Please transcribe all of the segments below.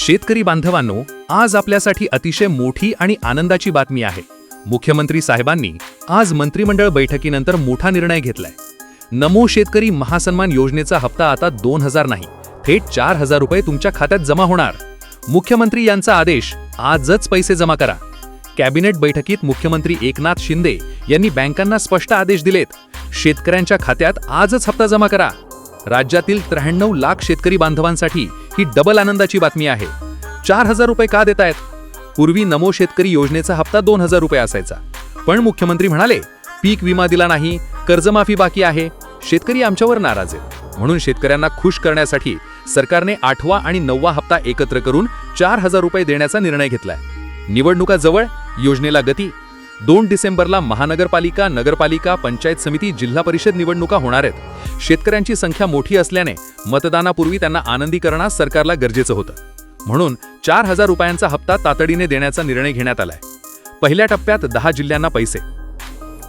शेतकरी बांधवांनो आज आपल्यासाठी अतिशय मोठी आणि आनंदाची बातमी आहे. मुख्यमंत्री साहेबांनी आज मंत्रिमंडळ बैठकीनंतर मोठा निर्णय घेतलाय. नमो शेतकरी महासन्मान योजनेचा हप्ता आता दोन हजार नाही थेट चार हजार रुपये तुमच्या खात्यात जमा होणार. मुख्यमंत्री यांचा आदेश आजच पैसे जमा करा. कॅबिनेट बैठकीत मुख्यमंत्री एकनाथ शिंदे यांनी बँकांना स्पष्ट आदेश दिलेत. शेतकऱ्यांच्या खात्यात आजच हप्ता जमा करा. राज्यातील त्र्याण्णव लाख शेतकरी बांधवांसाठी ही डबल आनंदाची बातमी आहे. चार हजार रुपये का देत आहेत पूर्वी नमो शेतकरी योजनेचा हप्ता दोन हजार रुपये असायचा. पण मुख्यमंत्री म्हणाले पीक विमा दिला नाही कर्जमाफी बाकी आहे. शेतकरी आमच्यावर नाराज आहेत. म्हणून शेतकऱ्यांना खुश करण्यासाठी सरकारने आठवा आणि नववा हप्ता एकत्र करून चार हजार रुपये देण्याचा निर्णय घेतलाय. निवडणुका जवळ योजनेला गती. दोन डिसेंबरला महानगरपालिका नगरपालिका पंचायत समिती जिल्हा परिषद निवडणुका होणार आहेत. शेतकऱ्यांची संख्या मोठी असल्याने मतदानापूर्वी त्यांना आनंदी करणं सरकारला गरजेचं होतं. म्हणून चार हजार रुपयांचा हप्ता तातडीने देण्याचा निर्णय घेण्यात आलाय. पहिल्या टप्प्यात दहा जिल्ह्यांना पैसे.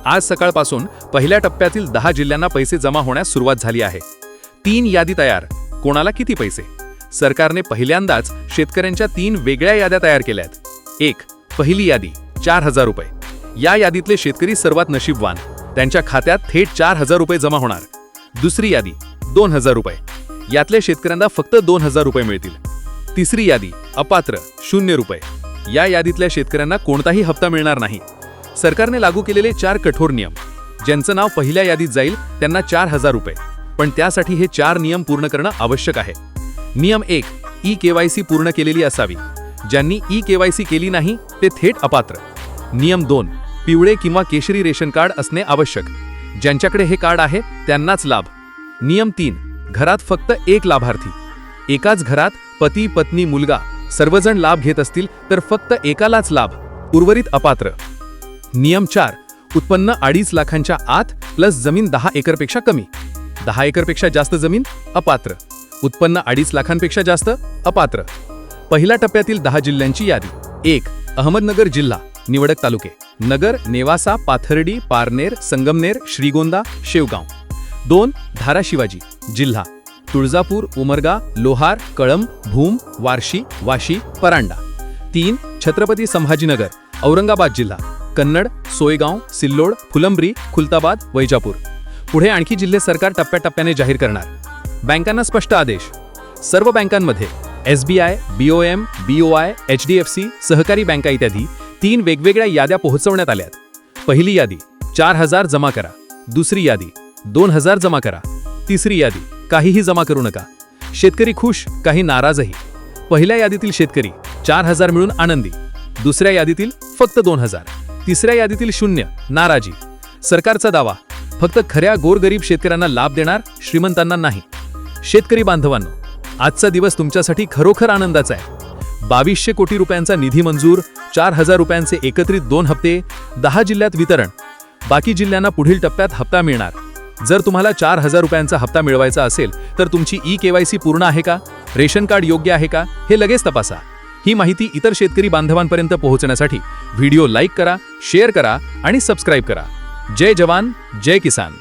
आज सकाळपासून पहिल्या टप्प्यातील दहा जिल्ह्यांना पैसे जमा होण्यास सुरुवात झाली आहे. तीन यादी तयार. कोणाला किती पैसे? सरकारने पहिल्यांदाच शेतकऱ्यांच्या तीन वेगळ्या याद्या तयार केल्या आहेत एक पहिली यादी चार हजार रुपये. या यादीतले शेतकरी सर्वात नशीबवान. त्यांच्या खात्यात थेट चार हजार रुपये जमा होणार. दुसरी यादी दोन हजार रुपये. यातल्या शेतकऱ्यांना फक्त दोन हजार रुपये मिळतील. तिसरी यादी अपात्र शून्य रुपये. या यादीतल्या शेतकऱ्यांना कोणताही हप्ता मिळणार नाही. सरकारने लागू केलेले चार कठोर नियम. ज्यांचं नाव पहिल्या यादीत जाईल त्यांना चार हजार रुपये. पण त्यासाठी हे चार नियम पूर्ण करणं आवश्यक आहे. नियम एक ई केवायसी पूर्ण केलेली असावी. ज्यांनी ई केवायसी केली नाही ते थेट अपात्र. नियम दोन पिवळे किंवा केशरी रेशन कार्ड असणे आवश्यक. ज्यांच्याकडे हे कार्ड आहे त्यांनाच लाभ. नियम तीन. घरात फक्त एक लाभार्थी. एकाच घरात पती पत्नी मुलगा सर्वजण लाभ घेत असतील तर फक्त एकालाच लाभ. उर्वरित अपात्र. नियम चार. उत्पन्न अडीच लाखांच्या आत प्लस जमीन दहा एकरपेक्षा कमी. दहा एकरपेक्षा जास्त जमीन अपात्र. उत्पन्न अडीच लाखांपेक्षा जास्त अपात्र. पहिल्या टप्प्यातील दहा जिल्ह्यांची यादी. एक. अहमदनगर जिल्हा निवडक तालुके. नगर नेवासा पाथर्डी पारनेर संगमनेर श्रीगोंदा शेवगाव. दोन धाराशिवाजी जिल्हा. तुळजापूर उमरगा लोहार कळंब भूम वारशी वाशी परांडा. तीन छत्रपती संभाजीनगर औरंगाबाद जिल्हा. कन्नड सोयगाव सिल्लोड फुलंब्री खुलताबाद वैजापूर. पुढे आणखी जिल्हे सरकार टप्प्याटप्प्याने जाहीर करणार. बँकांना स्पष्ट आदेश. सर्व बँकांमध्ये S B I B O M B O I H D F C सहकारी बँका इत्यादी तीन वेगवेगळ्या याद्या पोहोचवण्यात आल्यात. पहिली यादी चार हजार जमा करा. दुसरी यादी दोन हजार जमा करा. तिसरी यादी काहीही जमा करू नका. शेतकरी खुश काही नाराजही. पहिल्या यादीतील शेतकरी चार हजार मिळून आनंदी. दुसऱ्या यादीतील फक्त दोन हजार. तिसऱ्या यादीतील शून्य नाराजी. सरकारचा दावा फक्त खऱ्या गोरगरीब शेतकऱ्यांना लाभ देणार श्रीमंतांना नाही. शेतकरी बांधवांनो आजचा दिवस तुमच्यासाठी खरोखर आनंदाचा आहे. बावीसशे कोटी रुपयांचा निधी मंजूर चार हजार रुपयांचे एकत्रित दोन हप्ते दहा जिल्ह्यात वितरण. बाकी जिल्ह्यांना पुढील टप्प्यात हप्ता मिळणार. जर तुम्हाला चार हजार रुपयांचा हप्ता मिळवायचा असेल तर तुमची ई केवायसी पूर्ण आहे का? रेशन कार्ड योग्य आहे का? हे लगेच तपासा. ही माहिती इतर शेतकरी बांधवांपर्यंत पोहोचण्यासाठी व्हिडिओ लाईक करा शेअर करा आणि सबस्क्राईब करा. जय जवान जय किसान.